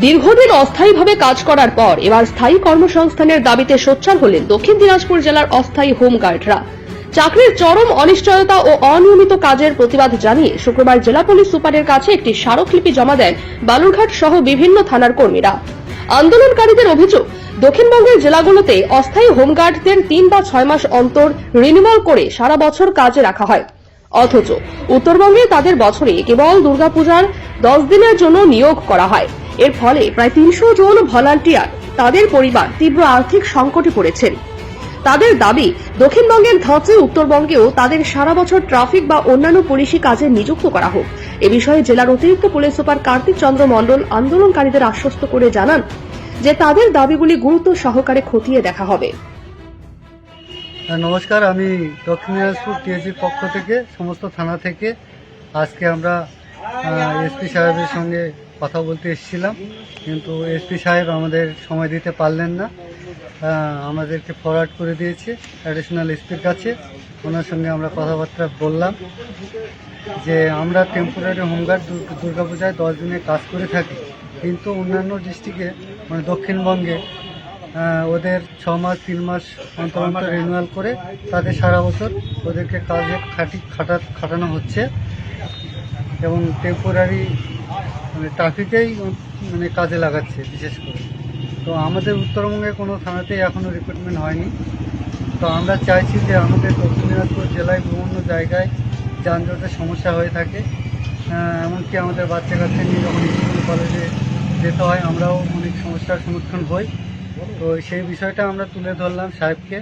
দীর্ঘদিন অস্থায়ীভাবে কাজ করার পর এবার স্থায়ী কর্মসংস্থানের দাবিতে সোচ্চার হলেন দক্ষিণ দিনাজপুর জেলার অস্থায়ী হোমগার্ডরা। চাকরির চরম অনিশ্চয়তা ও অনিয়মিত কাজের প্রতিবাদ জানিয়ে শুক্রবার জেলা পুলিশ সুপারের কাছে একটি স্মারকলিপি জমা দেন বালুরঘাট সহ বিভিন্ন থানার কর্মীরা। আন্দোলনকারীদের অভিযোগ, দক্ষিণবঙ্গের জেলাগুলোতে অস্থায়ী হোমগার্ডদের তিন বা ছয় মাস অন্তর রিনিউয়াল করে সারা বছর কাজে রাখা হয়। অথচ উত্তরবঙ্গে তাদের বছরে কেবল দুর্গাপূজার দশ দিনের জন্য নিয়োগ করা হয়। এর ফলে প্রায় তিনশো জন ভলান্টিয়ার তাদের পরিবার তীব্র আর্থিক সংকটে পড়েছেন। তাদের দাবি দক্ষিণবঙ্গের ধাঁচে উত্তরবঙ্গেও তাদের সারা বছর ট্রাফিক বা অন্যান্য পুলিশি কাজে নিযুক্ত করা হোক। এ বিষয়ে জেলার অতিরিক্ত পুলিশ সুপার কার্তিক চন্দ্র মণ্ডল আন্দোলনকারীদের আশ্বস্ত করে জানান যে তাদের দাবিগুলি গুরুত্ব সহকারে খতিয়ে দেখা হবে। হ্যাঁ, নমস্কার। আমি দক্ষিণ দিনাজপুর টিএসির পক্ষ থেকে সমস্ত থানা থেকে আজকে আমরা এসপি সাহেবের সঙ্গে কথা বলতে এসেছিলাম, কিন্তু এসপি সাহেব আমাদের সময় দিতে পারলেন না। আমাদেরকে ফরওয়ার্ড করে দিয়েছে অ্যাডিশনাল এসপির কাছে। ওনার সঙ্গে আমরা কথাবার্তা বললাম যে, আমরা টেম্পোরারি হোমগার্ড দুর্গা- দুর্গাপূজায় দশ দিনে কাজ করে থাকি, কিন্তু অন্যান্য ডিস্ট্রিক্টে মানে দক্ষিণবঙ্গে ওদের ছ মাস, তিন মাস অন্তর অন্তর রিনিউয়াল করে তাদের সারা বছর ওদেরকে কাজে খাটি খাটা, খাটানো হচ্ছে। এবং টেম্পোরারি মানে ট্রাফিকেই মানে কাজে লাগাচ্ছে, বিশেষ করে। তো আমাদের উত্তরবঙ্গে কোনো থানাতেই এখনও রিক্রুটমেন্ট হয়নি। তো আমরা চাইছি যে আমাদের দক্ষিণ দিনাজপুর জেলায় বিভিন্ন জায়গায় যানজটের সমস্যা হয়ে থাকে। এমনকি আমাদের বাচ্চা কাচ্চা নিয়ে যখন স্কুল, কলেজে যেতে হয়, আমরাও অনেক সমস্যার সম্মুখীন হই। তো সেই বিষয়টা আমরা তুলে ধরলাম সাহেবকে,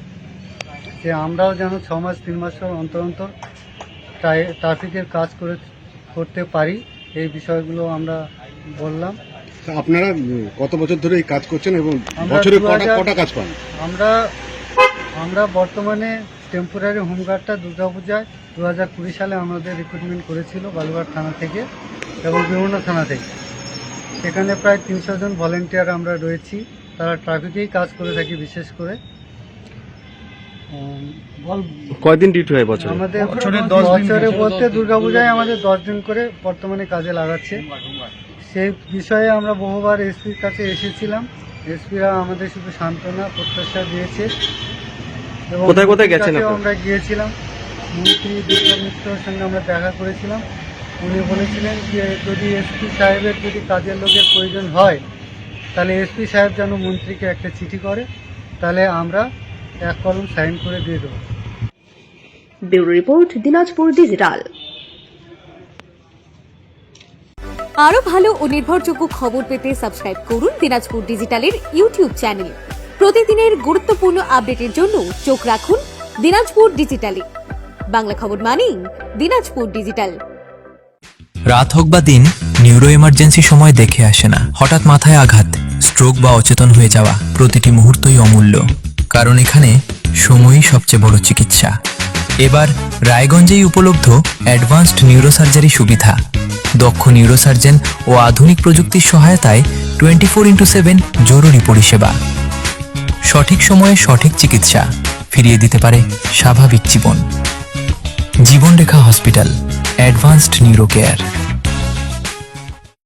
যে আমরাও যেন ছ মাস, তিন মাস অন্তর অন্তর ট্রাফিকের কাজ করে, করতে পারি। এই বিষয়গুলো আমরা বললাম। আপনারা কত বছর ধরে এই কাজ করছেন এবং আমরা বছরে কটা কটা কাজ পান আমরা আমরা বর্তমানে টেম্পোরারি হোমগার্ডটা দুর্গাপূজায় দু হাজার কুড়ি সালে আমাদের রিক্রুটমেন্ট করেছিল বালুঘাট থানা থেকে এবং বিভিন্ন থানা থেকে। সেখানে প্রায় তিনশো জন ভলেন্টিয়ার আমরা রয়েছি। তারা ট্রাফিকেই কাজ করে থাকি বিশেষ করে। কয়দিন ডিউটি হয় বছরে? আমাদের বছরে বলতে দুর্গাপূজায় আমাদের দশ দিন করে বর্তমানে কাজে লাগাচ্ছে। সেই বিষয়ে আমরা বহুবার এসপির কাছে এসেছিলাম। এসপিরা আমাদের শুধু সান্ত্বনা প্রত্যাশা দিয়েছে। এবং কোথায় কোথায় গেছেন আমরা গিয়েছিলাম। মন্ত্রী বিক্রম মিত্রর সঙ্গে আমরা দেখা করেছিলাম। উনি বলেছিলেন যে যদি এসপি সাহেবের যদি কাজের লোকের প্রয়োজন হয় তাহলে এসপি সাহেব যেন মন্ত্রীকে একটা চিঠি করে তাহলে আমরা এক কলম সাইন করে দিয়ে দেবো। Bureau report Dinajpur digital. আরও ভালো ও নির্ভরযোগ্য খবর পেতে সাবস্ক্রাইব করুন দিনাজপুর ডিজিটালের ইউটিউব চ্যানেল। প্রতিদিনের গুরুত্বপূর্ণ আপডেটের জন্য চোখ রাখুন দিনাজপুর ডিজিটালে। বাংলা খবর মানেই দিনাজপুর ডিজিটাল। রাত হোক বা দিন নিউরো এমার্জেন্সি সময় দেখে আসে না। হঠাৎ মাথায় আঘাত স্ট্রোক বা অচেতন হয়ে যাওয়া প্রতিটি মুহূর্তই অমূল্য। কারণ এখানে সময়ই সবচেয়ে বড় চিকিৎসা। এবার রায়গঞ্জেই উপলব্ধ অ্যাডভান্সড নিউরোসার্জারি সুবিধা। দক্ষ নিউরোসার্জন ও আধুনিক প্রযুক্তির সহায়তায় টোয়েন্টি ফোর ইন্টু সেভেন জরুরি পরিষেবা। সঠিক সময়ে সঠিক চিকিৎসা ফিরিয়ে দিতে পারে স্বাভাবিক জীবন। Jibanrekha hospital, advanced neuro care